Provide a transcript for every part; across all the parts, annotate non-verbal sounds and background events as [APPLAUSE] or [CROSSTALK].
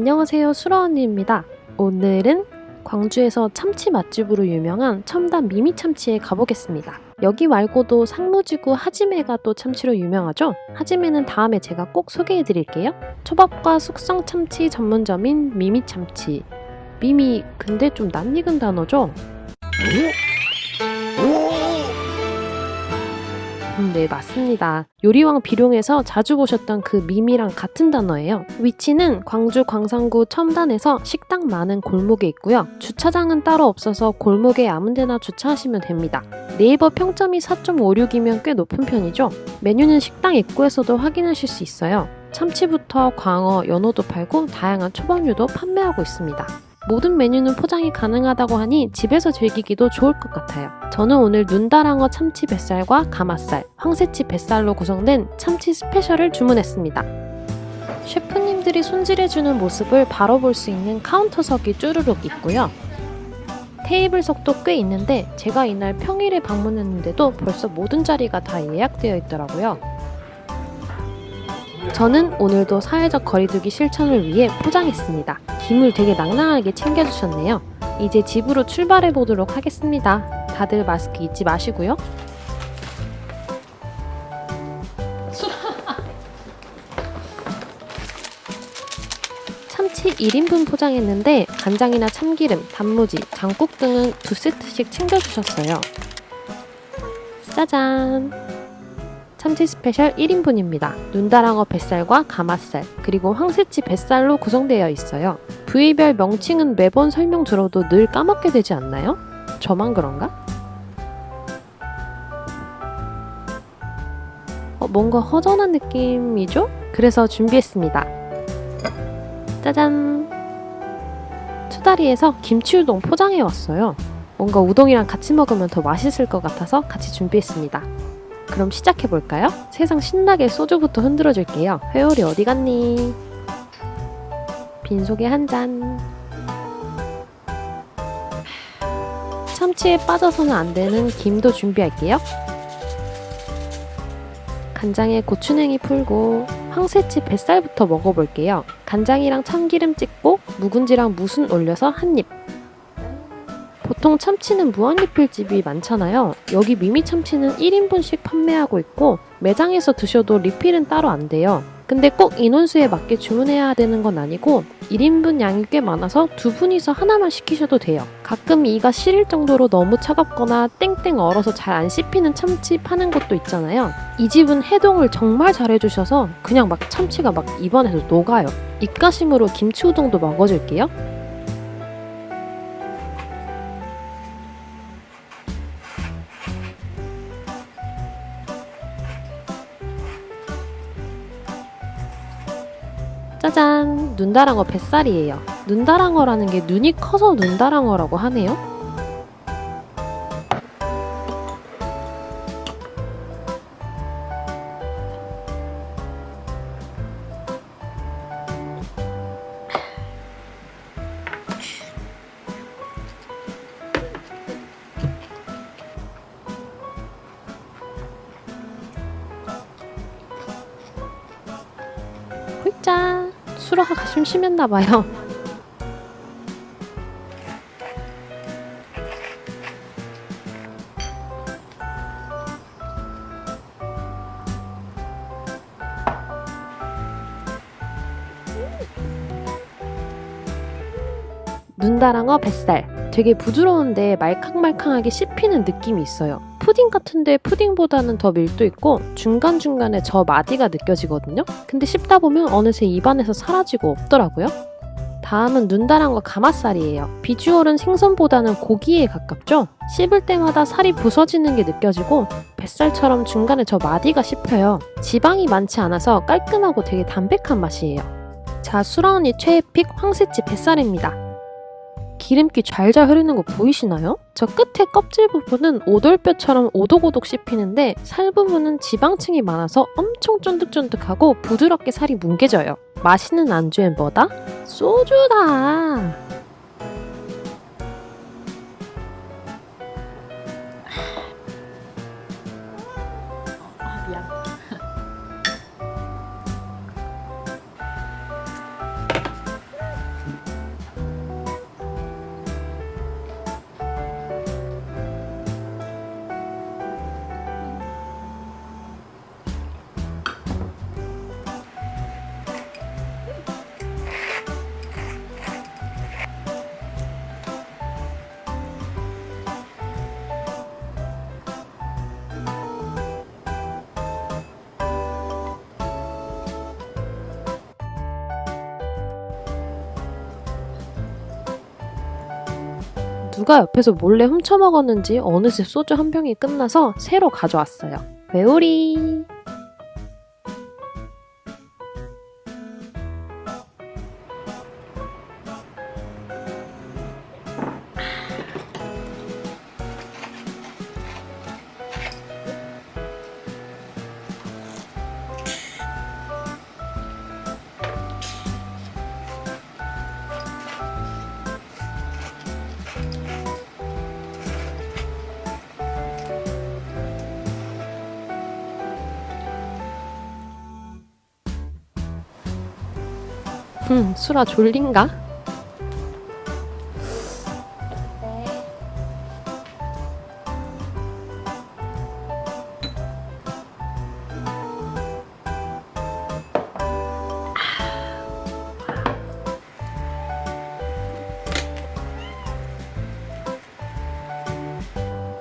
안녕하세요, 수라 언니입니다. 오늘은 광주에서 참치 맛집으로 유명한 첨단 미미 참치에 가보겠습니다. 여기 말고도 상무지구 하지메가 또 참치로 유명하죠? 하지메는 다음에 제가 꼭 소개해 드릴게요. 초밥과 숙성 참치 전문점인 미미 참치. 미미, 근데 좀 낯익은 단어죠? 음, 네, 맞습니다. 요리왕 비룡에서 자주 보셨던 그 미미랑 같은 단어예요. 위치는 광주 광산구 첨단에서 식당 많은 골목에 있고요. 주차장은 따로 없어서 골목에 아무 데나 주차하시면 됩니다. 네이버 평점이 4.56이면 꽤 높은 편이죠. 메뉴는 식당 입구에서도 확인하실 수 있어요. 참치부터 광어, 연어도 팔고 다양한 초밥류도 판매하고 있습니다. 모든 메뉴는 포장이 가능하다고 하니 집에서 즐기기도 좋을 것 같아요. 저는 오늘 눈다랑어 참치 뱃살과 가마살, 황새치 뱃살로 구성된 참치 스페셜을 주문했습니다. 셰프님들이 손질해주는 모습을 바로 볼 수 있는 카운터석이 쭈르륵 있고요. 테이블석도 꽤 있는데 제가 이날 평일에 방문했는데도 벌써 모든 자리가 다 예약되어 있더라고요. 저는 오늘도 사회적 거리두기 실천을 위해 포장했습니다. 김을 되게 낭낭하게 챙겨주셨네요. 이제 집으로 출발해 보도록 하겠습니다. 다들 마스크 잊지 마시고요. [LAUGHS] 참치 1인분 포장했는데 간장이나 참기름, 단무지, 장국 등은 두 세트씩 챙겨주셨어요. 짜잔! 참치 스페셜 1인분입니다. 눈다랑어 뱃살과 가마살, 그리고 황새치 뱃살로 구성되어 있어요. 부위별 명칭은 매번 설명 들어도 늘 까먹게 되지 않나요? 저만 그런가? 어, 뭔가 허전한 느낌이죠? 그래서 준비했습니다. 짜잔! 추다리에서 김치 우동 포장해 왔어요. 뭔가 우동이랑 같이 먹으면 더 맛있을 것 같아서 같이 준비했습니다. 그럼 시작해 볼까요? 세상 신나게 소주부터 흔들어 줄게요. 회오리 어디 갔니? 빈속에 한 잔. 참치에 빠져서는 안 되는 김도 준비할게요. 간장에 고추냉이 풀고 황새치 뱃살부터 먹어볼게요. 간장이랑 참기름 찍고 묵은지랑 무순 올려서 한 입. 보통 참치는 무한리필집이 많잖아요. 여기 미미 참치는 1인분씩 판매하고 있고 매장에서 드셔도 리필은 따로 안 돼요. 근데 꼭 인원수에 맞게 주문해야 되는 건 아니고 1인분 양이 꽤 많아서 두 분이서 하나만 시키셔도 돼요. 가끔 이가 시릴 정도로 너무 차갑거나 땡땡 얼어서 잘 안 씹히는 참치 파는 곳도 있잖아요. 이 집은 해동을 정말 잘 해주셔서 그냥 막 참치가 막 입안에서 녹아요. 입가심으로 김치 우동도 먹어줄게요. 짜잔! 눈다랑어 뱃살이에요. 눈다랑어라는 게 눈이 커서 눈다랑어라고 하네요. 홀짜 수라가 심심했나 봐요. 눈다랑어 뱃살. 되게 부드러운데 말캉말캉하게 씹히는 느낌이 있어요. 푸딩 같은데 푸딩보다는 더 밀도 있고 중간중간에 저 마디가 느껴지거든요. 근데 씹다 보면 어느새 입안에서 사라지고 없더라고요. 다음은 눈다랑어 가마살이에요. 비주얼은 생선보다는 고기에 가깝죠? 씹을 때마다 살이 부서지는 게 느껴지고 뱃살처럼 중간에 저 마디가 씹혀요. 지방이 많지 않아서 깔끔하고 되게 담백한 맛이에요. 자, 수라 언니 최애 픽 황새치 뱃살입니다. 기름기 잘잘 흐르는 거 보이시나요? 저 끝에 껍질 부분은 오돌뼈처럼 오독오독 씹히는데 살 부분은 지방층이 많아서 엄청 쫀득쫀득하고 부드럽게 살이 뭉개져요. 맛있는 안주엔 뭐다? 소주다! 누가 옆에서 몰래 훔쳐 먹었는지 어느새 소주 한 병이 끝나서 새로 가져왔어요. 회오리. 음, 수라 졸린가?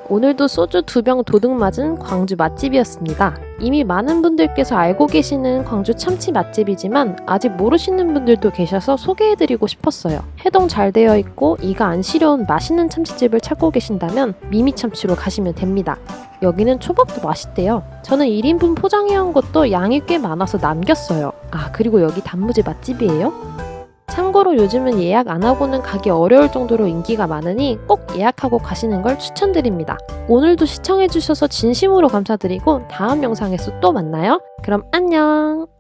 오늘도 소주 두 병 도둑 맞은 광주 맛집이었습니다. 이미 많은 분들께서 알고 계시는 광주 참치 맛집이지만 아직 모르시는 분들도 계셔서 소개해드리고 싶었어요. 해동 잘 되어 있고 이가 안 시려운 맛있는 참치집을 찾고 계신다면 미미참치로 가시면 됩니다. 여기는 초밥도 맛있대요. 저는 1인분 포장해온 것도 양이 꽤 많아서 남겼어요. 아, 그리고 여기 단무지 맛집이에요? 참고로 요즘은 예약 안 하고는 가기 어려울 정도로 인기가 많으니 꼭 예약하고 가시는 걸 추천드립니다. 오늘도 시청해주셔서 진심으로 감사드리고 다음 영상에서 또 만나요. 그럼 안녕!